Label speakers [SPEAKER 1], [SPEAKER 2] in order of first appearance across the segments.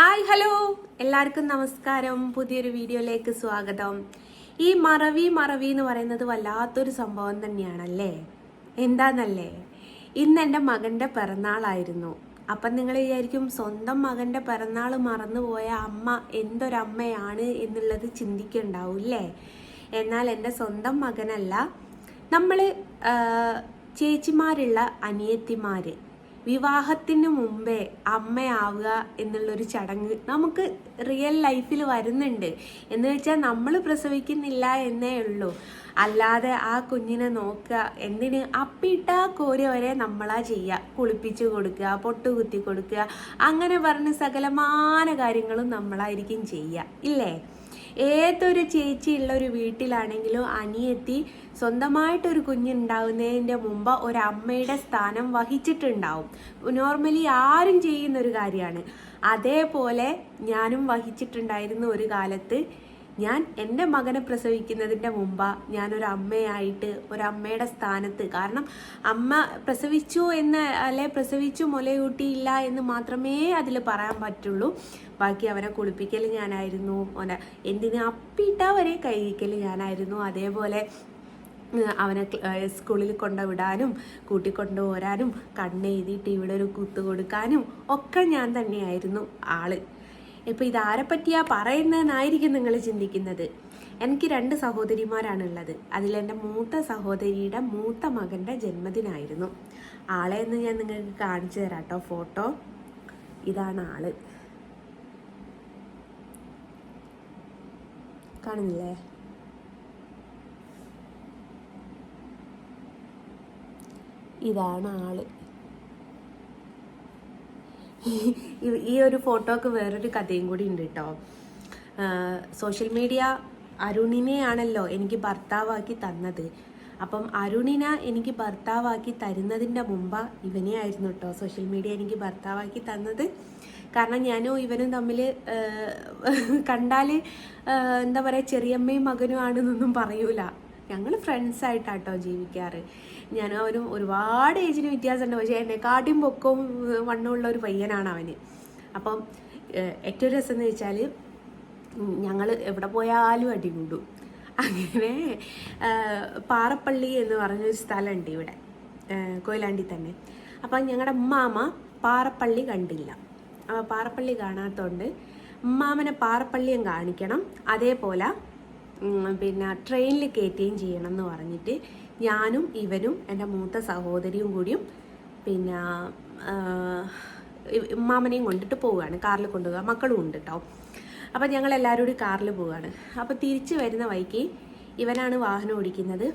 [SPEAKER 1] Hi hello എല്ലാവർക്കും നമസ്കാരം. പുതിയൊരു വീഡിയോയിലേക്ക് സ്വാഗതം. ഈ മറവി മറവി എന്ന് പറയുന്നത് വല്ലാത്തൊരു സംഭവം തന്നെയാണല്ലേ? എന്താന്നല്ലേ? ഇന്ന് എന്റെ മകന്റെ പിറന്നാളായിരുന്നു. അപ്പം നിങ്ങൾ വിചാരിക്കും സ്വന്തം മകന്റെ പിറന്നാൾ മറന്നുപോയ അമ്മ എന്തൊരമ്മയാണ് എന്നുള്ളത് ചിന്തിക്കുന്നുണ്ടാവും അല്ലേ എന്നാൽ എന്റെ സ്വന്തം മകനല്ല. നമ്മൾ ചേച്ചിമാരുള്ള അനിയത്തിമാര് വിവാഹത്തിന് മുമ്പേ അമ്മയാവുക എന്നുള്ളൊരു ചടങ്ങ് നമുക്ക് റിയൽ ലൈഫിൽ വരുന്നുണ്ട്. എന്ന് വെച്ചാൽ നമ്മൾ പ്രസവിക്കുന്നില്ല എന്നേ ഉള്ളൂ. അല്ലാതെ ആ കുഞ്ഞിനെ നോക്കുക എന്തിന്? അപ്പിട്ട കോരി വരെ നമ്മളാ ചെയ്യുക. കുളിപ്പിച്ചു കൊടുക്കുക പൊട്ടുകുത്തി കൊടുക്കുക അങ്ങനെ പറഞ്ഞ് സകലമാന കാര്യങ്ങളും നമ്മളായിരിക്കും ചെയ്യുക. ഇല്ലേ? ഏതൊരു ചേച്ചി ഉള്ള ഒരു വീട്ടിലാണെങ്കിലും അനിയത്തി സ്വന്തമായിട്ടൊരു കുഞ്ഞുണ്ടാവുന്നതിന്റെ മുമ്പ് ഒരമ്മയുടെ സ്ഥാനം വഹിച്ചിട്ടുണ്ടാവും. നോർമലി ആരും ചെയ്യുന്ന ഒരു കാര്യമാണ്. അതേപോലെ ഞാനും വഹിച്ചിട്ടുണ്ടായിരുന്നു ഒരു കാലത്ത് ഞാൻ എന്റെ മകനെ പ്രസവിക്കുന്നതിന്റെ മുമ്പ് ഞാനൊരു അമ്മയായിട്ട് ഒരമ്മയുടെ സ്ഥാനത്ത്. കാരണം അമ്മ പ്രസവിച്ചു എന്ന് അല്ലെ പ്രസവിച്ചു മുലയൂട്ടിയില്ല എന്ന് മാത്രമേ അതിൽ പറയാൻ പറ്റുള്ളൂ. ബാക്കി അവനെ കുളിപ്പിക്കൽ ഞാനായിരുന്നു. ഓനെ എന്തിന് അപ്പിട്ടാ വരെ കഴിക്കൽ ഞാനായിരുന്നു. അതേപോലെ അവനെ സ്കൂളിൽ കൊണ്ടുവിടാനും കൂട്ടിക്കൊണ്ടു പോരാനും കണ്ണെഴുതിയിട്ട് ഇവിടെ ഒരു കുത്തു കൊടുക്കാനും ഒക്കെ ഞാൻ തന്നെയായിരുന്നു ആൾ. ഇപ്പം ഇതാരെ പറ്റിയാ പറയുന്നതെന്നായിരിക്കും നിങ്ങൾ ചിന്തിക്കുന്നത്? എനിക്ക് രണ്ട് സഹോദരിമാരാണുള്ളത്. അതിലെന്റെ മൂത്ത സഹോദരിയുടെ മൂത്ത മകന്റെ ജന്മദിനായിരുന്നു. ആളെ എന്ന് ഞാൻ നിങ്ങൾക്ക് കാണിച്ചു തരാം കേട്ടോ ഫോട്ടോ. ഇതാണ് ആൾ. കാണുന്നില്ലേ? ഇതാണ് ആൾ. ഈ- ഒരു ഫോട്ടോക്ക് വേറൊരു കഥയും കൂടി ഉണ്ട് കേട്ടോ സോഷ്യൽ മീഡിയ അരുണിനെയാണല്ലോ എനിക്ക് ഭർത്താവാക്കി തന്നത്. അപ്പം അരുണിന എനിക്ക് ഭർത്താവാക്കി തരുന്നതിന്റെ മുമ്പ് ഇവനെ ആയിരുന്നു കേട്ടോ സോഷ്യൽ മീഡിയ എനിക്ക് ഭർത്താവാക്കി തന്നത്. കാരണം ഞാനും ഇവനും തമ്മിൽ കണ്ടാൽ എന്താ പറയുക ചെറിയമ്മയും മകനും ആണെന്നൊന്നും പറയൂല ഞങ്ങൾ ഫ്രണ്ട്സായിട്ടാട്ടോ ജീവിക്കാറ്. ഞാൻ അവനും ഒരുപാട് ഏജിന് വ്യത്യാസമുണ്ട്. പക്ഷേ എന്നെക്കാട്ടിയും പൊക്കവും വണ്ണമുള്ള ഒരു പയ്യനാണ് അവന്. അപ്പം ഏറ്റവും രസം എന്ന് വെച്ചാൽ ഞങ്ങൾ എവിടെ പോയാലും അടികൂടും അങ്ങനെ പാറപ്പള്ളി എന്ന് പറഞ്ഞൊരു സ്ഥലമുണ്ട് ഇവിടെ കൊയിലാണ്ടി തന്നെ. അപ്പം ഞങ്ങളുടെ ഉമ്മാമ പാറപ്പള്ളി കണ്ടില്ല. അപ്പോൾ പാറപ്പള്ളി കാണാത്തതുകൊണ്ട് ഉമ്മാമനെ പാറപ്പള്ളിയും കാണിക്കണം. അതേപോലെ പിന്നെ ട്രെയിനിൽ കയറ്റുകയും ചെയ്യണം എന്ന് പറഞ്ഞിട്ട് ഞാനും ഇവനും എന്റെ മൂത്ത സഹോദരിയും കൂടിയും പിന്നെ ഉമ്മാമനെയും കൊണ്ടിട്ട് പോവുകയാണ്. കാറിൽ കൊണ്ടുപോകുക മക്കളും ഉണ്ട് കേട്ടോ അപ്പം ഞങ്ങൾ എല്ലാവരും കൂടി കാറിൽ പോവുകയാണ്. അപ്പോൾ തിരിച്ച് വരുന്ന വഴിക്ക് ഇവനാണ് വാഹനം ഓടിക്കുന്നത്.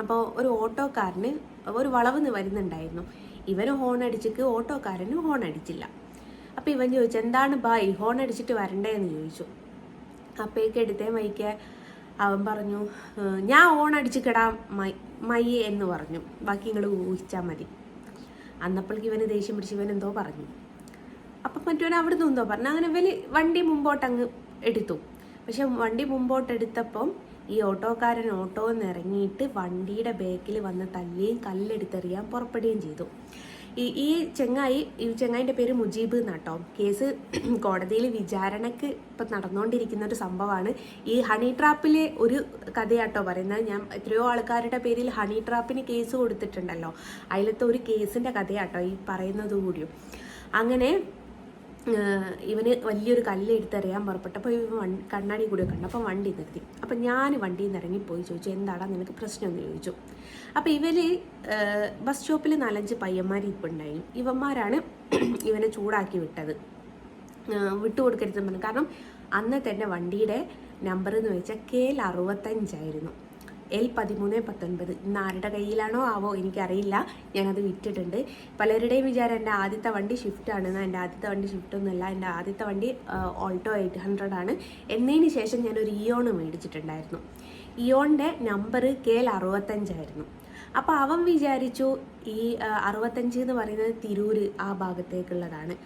[SPEAKER 1] അപ്പോൾ ഒരു ഓട്ടോക്കാരന് ഒരു വളവ് വരുന്നുണ്ടായിരുന്നു. ഇവന് ഹോൺ അടിച്ചിട്ട് ഓട്ടോക്കാരന് ഹോൺ അടിച്ചില്ല. അപ്പോൾ ഇവൻ ചോദിച്ചു എന്താണ് ബായ് ഹോൺ അടിച്ചിട്ട് വരണ്ടേ എന്ന് ചോദിച്ചു. അപ്പോഴേക്ക് എടുത്തേ മൈക്ക് അവൻ പറഞ്ഞു ഞാൻ ഓൺ കിടാം മൈ മയ്യേ എന്ന് പറഞ്ഞു. ബാക്കി നിങ്ങൾ ഊഹിച്ചാൽ മതി. അന്നപ്പോഴേക്ക് ഇവന് ദേഷ്യം പിടിച്ച് ഇവൻ എന്തോ പറഞ്ഞു. അപ്പം മറ്റവൻ അവിടെ നിന്ന് എന്തോ പറഞ്ഞു. അങ്ങനെ ഇവന് വണ്ടി മുമ്പോട്ട് അങ്ങ് എടുത്തു. പക്ഷെ വണ്ടി മുമ്പോട്ട് എടുത്തപ്പം ഈ ഓട്ടോക്കാരൻ ഓട്ടോന്ന് ഇറങ്ങിയിട്ട് വണ്ടിയുടെ ബാക്കിൽ വന്ന് തല്ലുകയും കല്ലെടുത്തെറിയാൻ പുറപ്പെടുകയും ചെയ്തു. ഈ ഈ ചെങ്ങായി ഈ ചെങ്ങായിന്റെ പേര് മുജീബ് എന്നാട്ടോ. കേസ് കോടതിയിൽ വിചാരണക്ക് ഇപ്പം നടന്നുകൊണ്ടിരിക്കുന്ന ഒരു സംഭവമാണ്. ഈ ഹണി ട്രാപ്പിലെ ഒരു കഥയാട്ടോ പറയുന്നത്. ഞാൻ എത്രയോ ആൾക്കാരുടെ പേരിൽ ഹണി ട്രാപ്പിന് കേസ് കൊടുത്തിട്ടുണ്ടല്ലോ. അതിലത്തെ ഒരു കേസിന്റെ കഥയാട്ടോ ഈ പറയുന്നത് കൂടിയും. അങ്ങനെ ഇവന് വലിയൊരു കല്ല് എടുത്തെറിയാൻ പുറപ്പെട്ടപ്പോൾ ഇവൻ വൺ- കണ്ണാടി കൂടി കണ്ടു. അപ്പം വണ്ടി നിർത്തി. അപ്പം ഞാൻ വണ്ടിയിൽ നിന്ന് ഇറങ്ങിപ്പോയി ചോദിച്ചു എന്താടാ നിനക്ക് പ്രശ്നമെന്ന് ചോദിച്ചു. അപ്പം ഇവർ ബസ് സ്റ്റോപ്പിൽ നാലഞ്ച് പയ്യന്മാർ ഇപ്പം ഉണ്ടായി ഇവന്മാരാണ് ഇവനെ ചൂടാക്കി വിട്ടത്. വിട്ടു കൊടുക്കരുതെന്ന് പറഞ്ഞു. കാരണം അന്നത്തെ എന്റെ വണ്ടിയുടെ നമ്പർ എന്ന് വെച്ചാൽ കെ എൽ അറുപത്തഞ്ചായിരുന്നു. എൽ പതിമൂന്ന് പത്തൊൻപത്. ഇന്ന് ആരുടെ കയ്യിലാണോ ആവോ എനിക്കറിയില്ല. ഞാനത് വിറ്റിട്ടുണ്ട്. പലരുടെയും വിചാരം എന്റെ ആദ്യത്തെ വണ്ടി ഷിഫ്റ്റ് ആണെന്ന് എന്റെ ആദ്യത്തെ വണ്ടി ഷിഫ്റ്റ് ഒന്നുമല്ല. എന്റെ ആദ്യത്തെ വണ്ടി ഓൾട്ടോ എയ്റ്റ് ഹൺഡ്രഡ് ആണ്. എന്നതിന് ശേഷം ഞാനൊരു ഇയോൺ മേടിച്ചിട്ടുണ്ടായിരുന്നു. ഇയോണിന്റെ നമ്പർ കെ എൽ അറുപത്തഞ്ചായിരുന്നു അപ്പോൾ അവൻ വിചാരിച്ചു ഈ അറുപത്തഞ്ച് എന്ന് പറയുന്നത് തിരൂർ ആ ഭാഗത്തേക്കുള്ളതാണ്.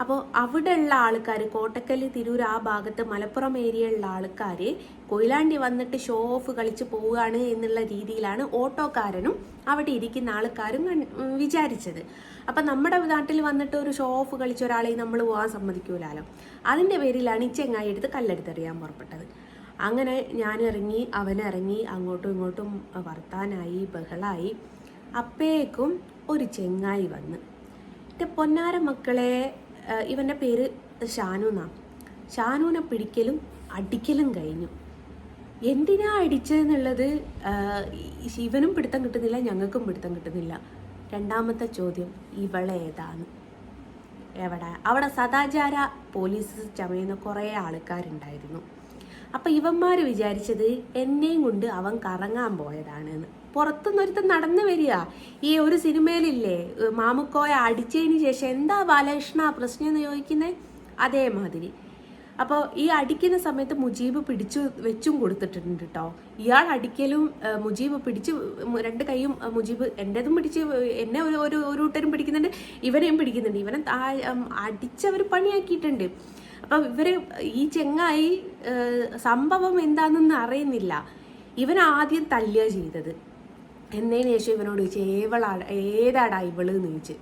[SPEAKER 1] അപ്പോൾ അവിടെ ഉള്ള ആൾക്കാർ കോട്ടക്കൽ തിരൂർ ആ ഭാഗത്ത് മലപ്പുറം ഏരിയ ഉള്ള ആൾക്കാർ കൊയിലാണ്ടി വന്നിട്ട് ഷോ ഓഫ് കളിച്ച് പോവുകയാണ് എന്നുള്ള രീതിയിലാണ് ഓട്ടോക്കാരനും അവിടെ ഇരിക്കുന്ന ആൾക്കാരും വിചാരിച്ചത്. അപ്പം നമ്മുടെ നാട്ടിൽ വന്നിട്ട് ഒരു ഷോ ഓഫ് കളിച്ച ഒരാളെ നമ്മൾ പോകാൻ സമ്മതിക്കൂലാലോ? അതിന്റെ പേരിലാണ് ഈ ചെങ്ങായി എടുത്ത് കല്ലെടുത്തെറിയാൻ പുറപ്പെട്ടത്. അങ്ങനെ ഞാൻ ഇറങ്ങി അവനിറങ്ങി അങ്ങോട്ടും ഇങ്ങോട്ടും വർത്താനായി ബഹളായി. അപ്പേക്കും ഒരു ചെങ്ങായി വന്ന്. പൊന്നാര മക്കളെ ഇവന്റെ പേര് ഷാനു എന്നാ. ഷാനുവിനെ പിടിക്കലും അടിക്കലും കഴിഞ്ഞു. എന്തിനാ അടിച്ചതെന്നുള്ളത് ഇവനും പിടുത്തം കിട്ടുന്നില്ല ഞങ്ങൾക്കും പിടുത്തം കിട്ടുന്നില്ല. രണ്ടാമത്തെ ചോദ്യം ഇവളെ ഏതാണ്? എവിടെ? അവിടെ സദാചാര പോലീസ് ചമയുന്ന കുറേ ആൾക്കാരുണ്ടായിരുന്നു. അപ്പം ഇവന്മാർ വിചാരിച്ചത് എന്നെയും കൊണ്ട് അവൻ കറങ്ങാൻ പോയതാണെന്ന്. പുറത്തുനിന്നൊരുത്തൻ നടന്നു വരിക. ഈ ഒരു സിനിമയിലില്ലേ മാമുക്കോയെ അടിച്ചതിന് ശേഷം എന്താ ബാലകൃഷ്ണ പ്രശ്നം എന്ന് ചോദിക്കുന്നത് അതേമാതിരി. അപ്പോൾ ഈ അടിക്കുന്ന സമയത്ത് മുജീബ് പിടിച്ചു വെച്ചും കൊടുത്തിട്ടുണ്ട് കേട്ടോ ഇയാൾ അടിക്കലും മുജീബ് പിടിച്ച് രണ്ട് കൈയും മുജീബ് എന്റെതും പിടിച്ച് എന്നെ ഒരു ഒരു ഒരു കൂട്ടരും പിടിക്കുന്നുണ്ട് ഇവരെയും പിടിക്കുന്നുണ്ട്. ഇവനെ അടിച്ചവർ പണിയാക്കിയിട്ടുണ്ട്. അപ്പം ഇവർ ഈ ചെങ്ങായി സംഭവം എന്താണെന്ന് അറിയുന്നില്ല. ഇവൻ ആദ്യം തല്ലുക ചെയ്തത്. എന്നതിന് ശേഷം ഇവനോട് ചോദിച്ചു ഏവളാ ഏതാടാ ഇവൾ? എന്ന് ചോദിച്ച്.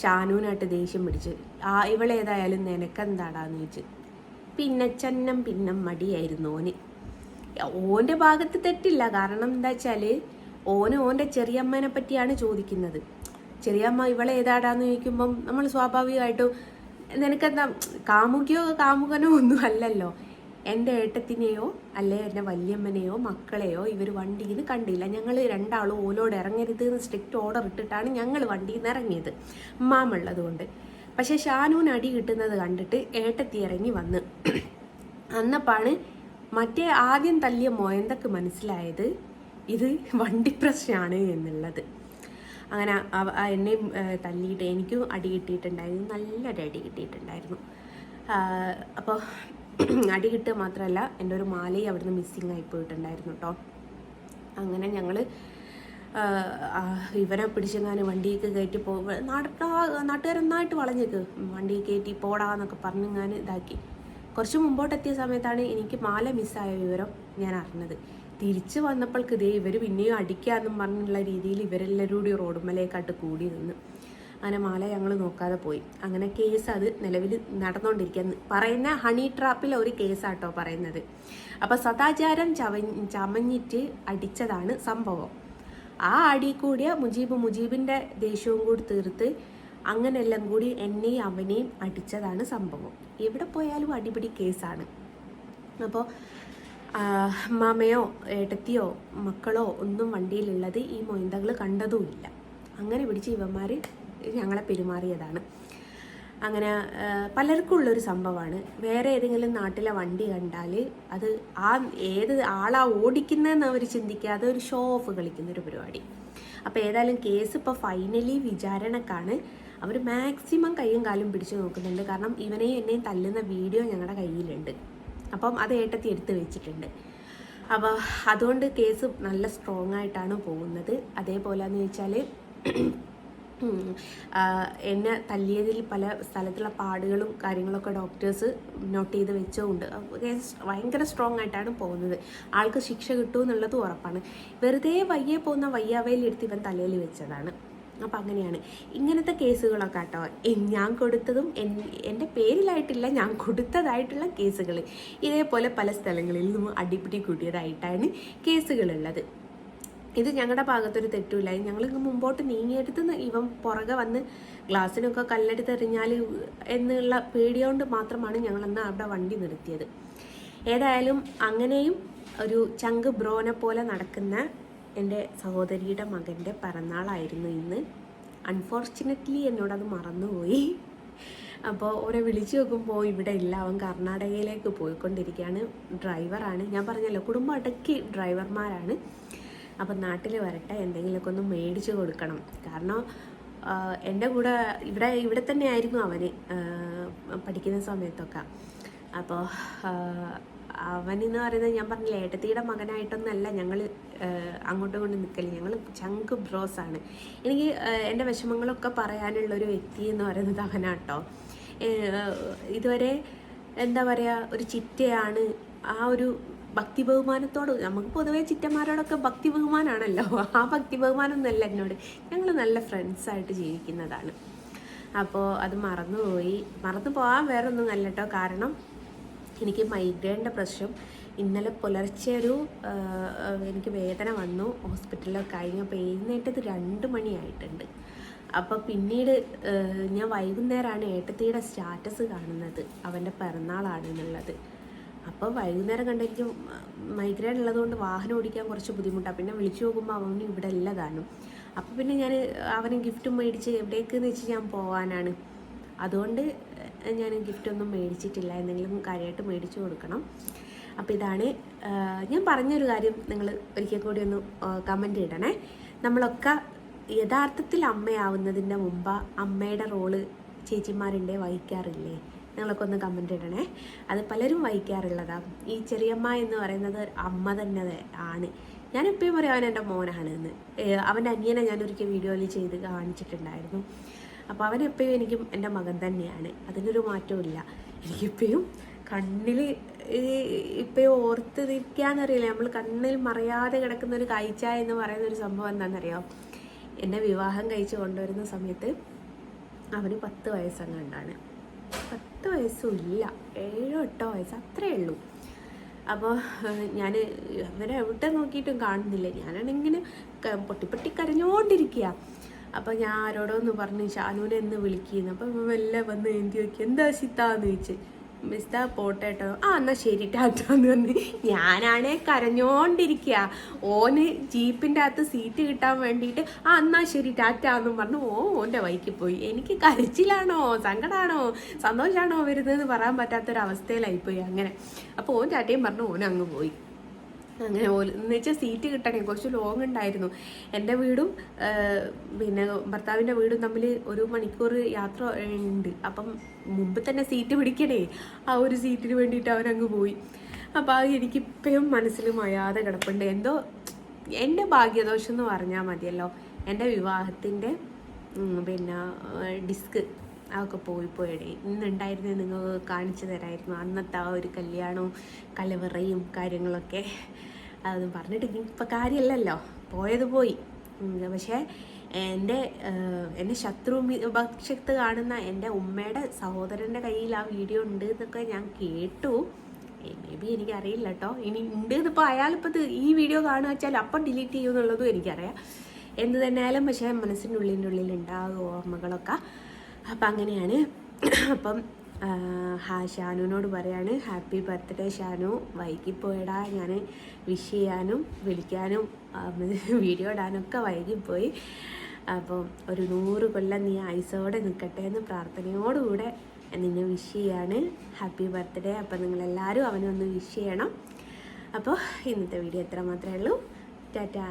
[SPEAKER 1] ഷാനൂനായിട്ട് ദേഷ്യം പിടിച്ച് ആ ഇവളേതായാലും നിനക്കെന്താടാന്ന് ചോദിച്ച്. പിന്നെ ചന്നം പിന്നം മടിയായിരുന്നു ഓന്. ഓന്റെ ഭാഗത്ത് തെറ്റില്ല. കാരണം എന്താ വെച്ചാൽ ഓന് ഓന്റെ ചെറിയമ്മേനെ പറ്റിയാണ് ചോദിക്കുന്നത്. ചെറിയമ്മ ഇവളെ ഏതാടാന്ന് ചോദിക്കുമ്പം നമ്മൾ സ്വാഭാവികമായിട്ടും നിനക്കെന്താ കാമുകിയോ കാമുകനോ ഒന്നും അല്ലല്ലോ. എന്റെ ഏട്ടത്തിനെയോ അല്ലെ എന്റെ വല്യമ്മനെയോ മക്കളെയോ ഇവർ വണ്ടിയിൽ നിന്ന് കണ്ടില്ല. ഞങ്ങൾ രണ്ടാളും ഓലോട് ഇറങ്ങരുത് എന്ന് സ്ട്രിക്റ്റ് ഓർഡർ ഇട്ടിട്ടാണ് ഞങ്ങൾ വണ്ടിയിൽ നിന്ന് ഇറങ്ങിയത് മാമുള്ളത് കൊണ്ട് പക്ഷെ ഷാനൂന് അടി കിട്ടുന്നത് കണ്ടിട്ട് ഏട്ടത്തി ഇറങ്ങി വന്ന്. അന്നപ്പാണ് മറ്റേ ആദ്യം തല്ലിയ മോയന്തക്ക് മനസ്സിലായത് ഇത് വണ്ടി പ്രശ്നമാണ് എന്നുള്ളത്. അങ്ങനെ എന്നെയും തല്ലിയിട്ട് എനിക്കും അടി കിട്ടിയിട്ടുണ്ടായിരുന്നു. നല്ലൊരു അടി കിട്ടിയിട്ടുണ്ടായിരുന്നു. അപ്പോൾ അടി കിട്ടുക മാത്രമല്ല എന്റെ ഒരു മാലയും അവിടുന്ന് മിസ്സിങ് ആയി പോയിട്ടുണ്ടായിരുന്നു കേട്ടോ അങ്ങനെ ഞങ്ങൾ ഇവരെ പിടിച്ചെങ്ങാനും വണ്ടിയൊക്കെ കയറ്റി പോ നാട്ടാ നാട്ടുകാരൊന്നായിട്ട് വളഞ്ഞേക്ക്. വണ്ടി കയറ്റി പോടാന്നൊക്കെ പറഞ്ഞെങ്ങാനും ഇതാക്കി. കുറച്ച് മുമ്പോട്ടെത്തിയ സമയത്താണ് എനിക്ക് മാല മിസ്സായ വിവരം ഞാൻ അറിഞ്ഞത്. തിരിച്ചു വന്നപ്പോൾക്ക് ഇവർ പിന്നെയും അടിക്കാമെന്നും പറഞ്ഞുള്ള രീതിയിൽ ഇവരെല്ലാവരും കൂടി റോഡുമ്മലേക്കാട്ട് കൂടി നിന്ന്. അങ്ങനെ മാല ഞങ്ങൾ നോക്കാതെ പോയി. അങ്ങനെ കേസ് അത് നിലവിൽ നടന്നുകൊണ്ടിരിക്കുന്നു പറയുന്ന ഹണി ട്രാപ്പിലെ ഒരു കേസാട്ടോ പറയുന്നത്. അപ്പോൾ സദാചാരം ചവ ചമഞ്ഞിട്ട് അടിച്ചതാണ് സംഭവം. ആ അടി കൂടിയ മുജീബ് മുജീബിന്റെ ദേഷ്യവും കൂടി തീർത്ത് അങ്ങനെല്ലാം കൂടി എന്നെയും അവനെയും അടിച്ചതാണ് സംഭവം. എവിടെ പോയാലും അടിപിടി കേസാണ് അപ്പോൾ മാമയോ ഏട്ടത്തിയോ മക്കളോ ഒന്നും വണ്ടിയിലുള്ളത് ഈ മൊയന്തകൾ കണ്ടതുമില്ല അങ്ങനെ പിടിച്ച് ഇവന്മാർ ഞങ്ങളെ പെരുമാറിയതാണ്. അങ്ങനെ പലർക്കും ഉള്ളൊരു സംഭവമാണ്. വേറെ ഏതെങ്കിലും നാട്ടിലെ വണ്ടി കണ്ടാൽ അത് ആ ഏത് ആളാ ഓടിക്കുന്നതെന്ന് അവർ ചിന്തിക്കാതെ ഒരു ഷോ ഓഫ് കളിക്കുന്ന ഒരു പരിപാടി. അപ്പോൾ ഏതായാലും കേസ് ഇപ്പോൾ ഫൈനലി വിചാരണക്കാണ്. അവർ മാക്സിമം കൈയും കാലും പിടിച്ചു നോക്കുന്നുണ്ട്. കാരണം ഇവനെയും എന്നെയും തല്ലുന്ന വീഡിയോ ഞങ്ങളുടെ കയ്യിലുണ്ട്. അപ്പം അത് ഏട്ടത്തി എടുത്തു വെച്ചിട്ടുണ്ട്. അപ്പോൾ അതുകൊണ്ട് കേസ് നല്ല സ്ട്രോങ് ആയിട്ടാണ് പോകുന്നത്. അതേപോലെ എന്ന് വെച്ചാൽ എന്നെ തല്ലിയതിൽ പല സ്ഥലത്തുള്ള പാടുകളും കാര്യങ്ങളൊക്കെ ഡോക്ടേഴ്സ് നോട്ട് ചെയ്ത് വെച്ചുകൊണ്ട് ഭയങ്കര സ്ട്രോങ് ആയിട്ടാണ് പോകുന്നത്. ആൾക്ക് ശിക്ഷ കിട്ടും എന്നുള്ളത് ഉറപ്പാണ്. വെറുതെ വയ്യെ പോകുന്ന വയ്യാവയിൽ എടുത്ത് ഇവൻ തലയിൽ വെച്ചതാണ്. അപ്പം അങ്ങനെയാണ്. ഇങ്ങനത്തെ കേസുകളൊക്കെ കേട്ടോ ഞാൻ കൊടുത്തതും എൻ- എന്റെ പേരിലായിട്ടില്ല ഞാൻ കൊടുത്തതായിട്ടുള്ള കേസുകൾ ഇതേപോലെ പല സ്ഥലങ്ങളിൽ നിന്നും അടിപിടി കൂട്ടിയതായിട്ടാണ് കേസുകളുള്ളത്. ഇത് ഞങ്ങളുടെ ഭാഗത്തൊരു തെറ്റുമില്ല ഞങ്ങൾ മുമ്പോട്ട് നീങ്ങിയെടുത്ത് ഇവൻ പുറകെ വന്ന് ഗ്ലാസ്സിനൊക്കെ കല്ലെടുത്തെറിഞ്ഞാൽ എന്നുള്ള പേടിയോണ്ട് മാത്രമാണ് ഞങ്ങളന്ന് അവിടെ വണ്ടി നിർത്തിയത്. ഏതായാലും അങ്ങനെയും ഒരു ചങ്ക് ബ്രോനെ പോലെ നടക്കുന്ന എന്റെ സഹോദരിയുടെ മകന്റെ പിറന്നാളായിരുന്നു ഇന്ന്. അൺഫോർച്ചുനേറ്റ്ലി എന്നോടത് മറന്നുപോയി. അപ്പോൾ ഓരെ വിളിച്ചു നോക്കുമ്പോൾ ഇവിടെ ഇല്ല. അവൻ കർണാടകയിലേക്ക് പോയിക്കൊണ്ടിരിക്കുകയാണ് ഡ്രൈവറാണ്. ഞാൻ പറഞ്ഞല്ലോ കുടുംബം അടക്കി ഡ്രൈവർമാരാണ്. അപ്പം നാട്ടിൽ വരട്ടെ എന്തെങ്കിലുമൊക്കെ ഒന്ന് മേടിച്ചു കൊടുക്കണം. കാരണം എന്റെ കൂടെ ഇവിടെ ഇവിടെ തന്നെ ആയിരുന്നു അവന് പഠിക്കുന്ന സമയത്തൊക്കെ. അപ്പോൾ അവനെന്ന് പറയുന്നത് ഞാൻ പറഞ്ഞില്ലേ ഏട്ടത്തിയുടെ മകനായിട്ടൊന്നല്ല ഞങ്ങൾ അങ്ങോട്ടും ഇങ്ങോട്ടും നിൽക്കൽ ഞങ്ങൾ ചങ്ക് ബ്രോസാണ് എനിക്ക് എന്റെ വിഷമങ്ങളൊക്കെ പറയാനുള്ള ഒരു വ്യക്തി എന്ന് പറയുന്നത് അവനാട്ടോ. ഇതുവരെ എന്താ പറയുക ഒരു ചിറ്റയാണ് ആ ഒരു ഭക്തി ബഹുമാനത്തോട് നമുക്ക് പൊതുവേ ചിറ്റന്മാരോടൊക്കെ ഭക്തി ബഹുമാനമാണല്ലോ ആ ഭക്തി ബഹുമാനമൊന്നുമല്ല എന്നോട്. ഞങ്ങൾ നല്ല ഫ്രണ്ട്സായിട്ട് ജീവിക്കുന്നതാണ്. അപ്പോൾ അത് മറന്നുപോയി. മറന്നു പോകാൻ വേറെ ഒന്നും അല്ല കേട്ടോ കാരണം എനിക്ക് മൈഗ്രെയിന്റെ പ്രശ്നം. ഇന്നലെ പുലർച്ചെ ഒരു എനിക്ക് വേദന വന്നു. ഹോസ്പിറ്റലിലൊക്കെ കഴിഞ്ഞപ്പോൾ എഴുന്നേറ്റത് രണ്ട് മണിയായിട്ടുണ്ട്. അപ്പോൾ പിന്നീട് ഞാൻ വൈകുന്നേരമാണ് ഏട്ടത്തിയുടെ സ്റ്റാറ്റസ് കാണുന്നത്. അവന്റെ പിറന്നാളാണ് എന്നുള്ളത് അപ്പോൾ വൈകുന്നേരം കണ്ടെനിക്ക് മൈഗ്രെയിൻ ഉള്ളതുകൊണ്ട് വാഹനം ഓടിക്കാൻ കുറച്ച് ബുദ്ധിമുട്ടാണ് പിന്നെ വിളിച്ചു നോക്കുമ്പോൾ അവന് ഇവിടെ ഇല്ല കാണും അപ്പോൾ പിന്നെ ഞാൻ അവന് ഗിഫ്റ്റ് മേടിച്ച് എവിടേക്കെന്ന് വെച്ച് ഞാൻ പോകാനാണ് അതുകൊണ്ട് ഞാൻ ഗിഫ്റ്റൊന്നും മേടിച്ചിട്ടില്ല. എന്തെങ്കിലും കാര്യമായിട്ട് മേടിച്ചു കൊടുക്കണം. അപ്പോൾ ഇതാണ് ഞാൻ പറഞ്ഞൊരു കാര്യം നിങ്ങൾ ഒരിക്കൽ കൂടി ഒന്ന് കമന്റ് ഇടണേ. നമ്മളൊക്കെ യഥാർത്ഥത്തിൽ അമ്മയാവുന്നതിന്റെ മുമ്പ് അമ്മയുടെ റോൾ ചേച്ചിമാരുണ്ടേ വഹിക്കാറില്ലേ? നിങ്ങളൊക്കെ ഒന്ന് കമന്റ് ഇടണേ. അത് പലരും വഹിക്കാറുള്ളതാണ് ഈ ചെറിയമ്മ എന്ന് പറയുന്നത് അമ്മ തന്നെ ആണ്. ഞാൻ എപ്പോഴും പറയും അവൻ എന്റെ മോനാണ് എന്ന്. അവന്റെ അനിയനെ ഞാനൊരിക്കൽ വീഡിയോയിൽ ചെയ്ത് കാണിച്ചിട്ടുണ്ടായിരുന്നു. അപ്പോൾ അവൻ എപ്പോഴും എനിക്കും എന്റെ മകൻ തന്നെയാണ്. അതിനൊരു മാറ്റവും ഇല്ല. എനിക്കിപ്പോഴും കണ്ണിൽ ഇപ്പോഴും ഓർത്ത് നിൽക്കാന്നറിയില്ല നമ്മൾ കണ്ണിൽ മറയാതെ കിടക്കുന്ന ഒരു കാഴ്ച എന്ന് പറയുന്ന ഒരു സംഭവം എന്താണെന്നറിയാം? എന്നെ വിവാഹം കഴിച്ച് കൊണ്ടുവരുന്ന സമയത്ത് അവന് പത്ത് വയസ്സങ്ങാണ്ടാണ്. പത്ത് വയസ്സും ഇല്ല. ഏഴോ എട്ടോ വയസ്സ് അത്രയേ ഉള്ളൂ. അപ്പോൾ ഞാൻ അവരെ എവിടെ നോക്കിയിട്ടും കാണുന്നില്ല. ഞാനാണിങ്ങനെ ഇങ്ങനെ പൊട്ടി പൊട്ടി കരഞ്ഞോണ്ടിരിക്കുക അപ്പോൾ ഞാൻ ആരോടോ ഒന്ന് പറഞ്ഞു ഷാനൂനെ എന്ന്. വിളിക്കുന്നു അപ്പോൾ എല്ലാം വന്ന് എന്തി നോക്കി എന്താ സിത്താന്ന് ചോദിച്ച് മിസ്താ പോട്ടേട്ടോ ആ എന്നാ ശരി ടാറ്റാന്ന് പറഞ്ഞ് ഞാനാണേ കരഞ്ഞോണ്ടിരിക്കുക ഓന് ജീപ്പിന്റെ അകത്ത് സീറ്റ് കിട്ടാൻ വേണ്ടിയിട്ട് ആ എന്നാ ശരി ടാറ്റാന്നും പറഞ്ഞു ഓ ഓന്റെ വൈക്ക് പോയി. എനിക്ക് കരച്ചിലാണോ? സങ്കടമാണോ സന്തോഷമാണോ വരുന്നതെന്ന് പറയാൻ പറ്റാത്തൊരവസ്ഥയിലായിപ്പോയി അങ്ങനെ. അപ്പോൾ ഓൻ ടാറ്റയും പറഞ്ഞു ഓൻ അങ്ങ് പോയി. അങ്ങനെ ഓൽ എന്ന് വെച്ചാൽ സീറ്റ് കിട്ടണേ. കുറച്ച് ലോങ് ഉണ്ടായിരുന്നു. എന്റെ വീടും പിന്നെ ഭർത്താവിന്റെ വീടും തമ്മിൽ ഒരു മണിക്കൂർ യാത്ര ഉണ്ട്. അപ്പം മുമ്പ് തന്നെ സീറ്റ് പിടിക്കണേ. ആ ഒരു സീറ്റിന് വേണ്ടിയിട്ട് അവരങ്ങ് പോയി. അപ്പോൾ അത് എനിക്കിപ്പോഴും മനസ്സിൽ മയാതെ കിടപ്പുണ്ട്. എന്തോ എന്റെ ഭാഗ്യദോഷം എന്ന് പറഞ്ഞാൽ മതിയല്ലോ. എന്റെ വിവാഹത്തിന്റെ പിന്നെ ഡിസ്ക് അതൊക്കെ പോയി പോയടേ ഇന്നുണ്ടായിരുന്നേ നിങ്ങൾ കാണിച്ചു തരായിരുന്നു. അന്നത്തെ ആ ഒരു കല്യാണവും കലവറയും കാര്യങ്ങളൊക്കെ. അതൊന്നും പറഞ്ഞിട്ട് ഇപ്പം കാര്യമല്ലല്ലോ പോയത് പോയി. പക്ഷേ എന്റെ എന്റെ ശത്രു ഭക്ഷത്ത് കാണുന്ന എന്റെ ഉമ്മയുടെ സഹോദരന്റെ കയ്യിൽ ആ വീഡിയോ ഉണ്ട് എന്നൊക്കെ ഞാൻ കേട്ടു. മേ ബി എനിക്കറിയില്ല കേട്ടോ ഇനി ഉണ്ട് എന്നിപ്പോൾ അയാളിപ്പോൾ ഈ വീഡിയോ കാണുക വെച്ചാൽ അപ്പം ഡിലീറ്റ് ചെയ്യുമെന്നുള്ളതും എനിക്കറിയാം. എന്ത് തന്നെയായാലും പക്ഷേ മനസ്സിന്റെ ഉള്ളിന്റെ ഉള്ളിൽ ഉണ്ടാകും ഓർമ്മകളൊക്കെ. അപ്പം അങ്ങനെയാണ്. അപ്പം ഷാനുവിനോട് പറയാണ് ഹാപ്പി ബർത്ത്ഡേ ഷാനു. വൈകിപ്പോയടാ ഞാൻ വിഷ് ചെയ്യാനും വിളിക്കാനും വീഡിയോ ഇടാനൊക്കെ വൈകിപ്പോയി അപ്പം ഒരു നൂറ് കൊല്ലം നീ ഐസോടെ നിൽക്കട്ടെ എന്ന് പ്രാർത്ഥനയോടുകൂടെ നിന്നെ വിഷ് ചെയ്യാണ്. ഹാപ്പി ബർത്ത്ഡേ അപ്പം നിങ്ങളെല്ലാവരും അവനെ ഒന്ന് വിഷ് ചെയ്യണം. അപ്പോൾ ഇന്നത്തെ വീഡിയോ എത്ര മാത്രമേ ഉള്ളൂ. ടാറ്റാ.